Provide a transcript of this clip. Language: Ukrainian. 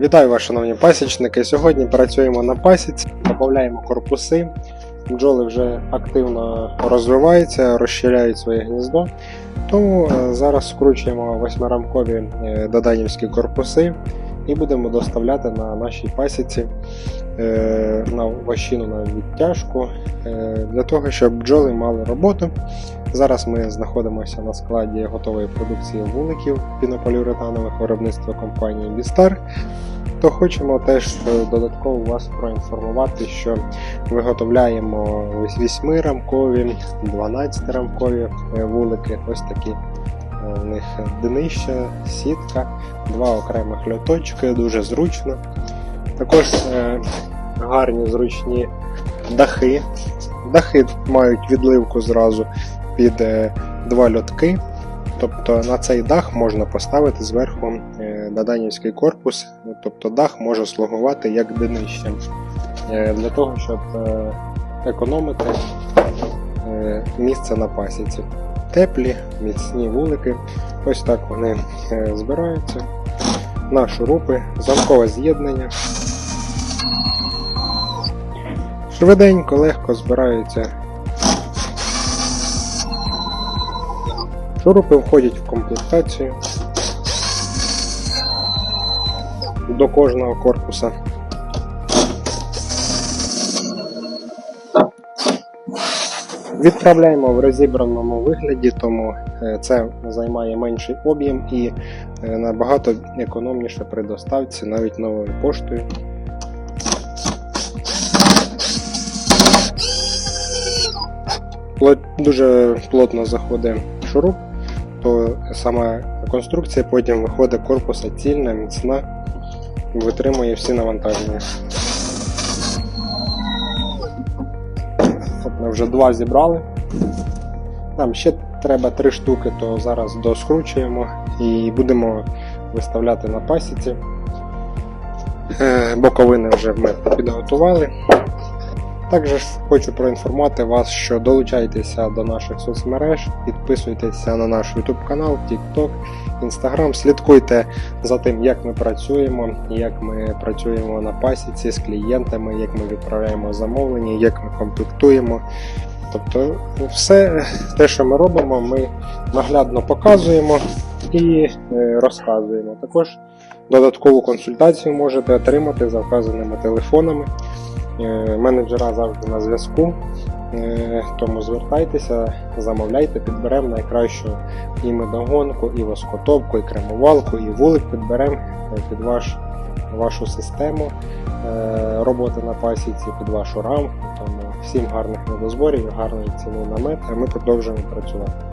Вітаю вас, шановні пасічники. Сьогодні працюємо на пасіці, додаємо корпуси. Бджоли вже активно розвиваються, розширяють своє гніздо. Тому е, зараз скручуємо восьмирамкові е, доданівські корпуси і будемо доставляти на нашій пасіці е, на вощину на відтяжку для того, щоб бджоли мали роботу. Зараз ми знаходимося на складі готової продукції вуликів пінополіуретанових виробництва компанії Бістар. То хочемо теж е, додатково вас проінформувати, що виготовляємо ось 8-рамкові, 12-рамкові е, вулики, ось такі. е, У них днище, сітка, два окремих льоточки, дуже зручно. Також е, гарні зручні дахи. Дахи мають відливку зразу під е, два льотки. Тобто на цей дах можна поставити зверху е, корпус, ну, тобто дах може слугувати як днище е, для того, щоб е, економити е, місце на пасіці. Теплі, міцні вулики. Ось так вони збираються. На шурупи, замкове з'єднання. Швиденько, легко збираються Шурупи входять в комплектацію до кожного корпуса. Відправляємо в розібраному вигляді, тому е, це займає менший об'єм і е, набагато економніше при доставці навіть новою поштою. Дуже плотно заходить шуруп, то сама конструкція потім виходить корпуса цільна, міцна, витримує всі навантаження. От ми вже два зібрали. Нам ще треба три штуки, то зараз доскручуємо і будемо виставляти на пасіці. Е, Боковини вже ми підготували. Також хочу проінформувати вас, що долучайтеся до наших соцмереж, підписуйтеся на наш YouTube канал, TikTok, Instagram, слідкуйте за тим, як ми працюємо, як ми працюємо на пасіці з клієнтами, як ми відправляємо замовлення, як ми комплектуємо. Тобто, все те, що ми робимо, ми наглядно показуємо і е, розказуємо. Також додаткову консультацію можете отримати за вказаними телефонами. Е, Менеджера завжди на зв'язку, Е, тому звертайтеся, замовляйте, підберемо найкращу і медогонку, і воскотопку, і кремувалку, і вулик підберемо е, під ваш, вашу систему роботи на пасіці, під вашу рамку. Тому всім гарних недозборів, гарної ціни на мед, а ми продовжуємо працювати.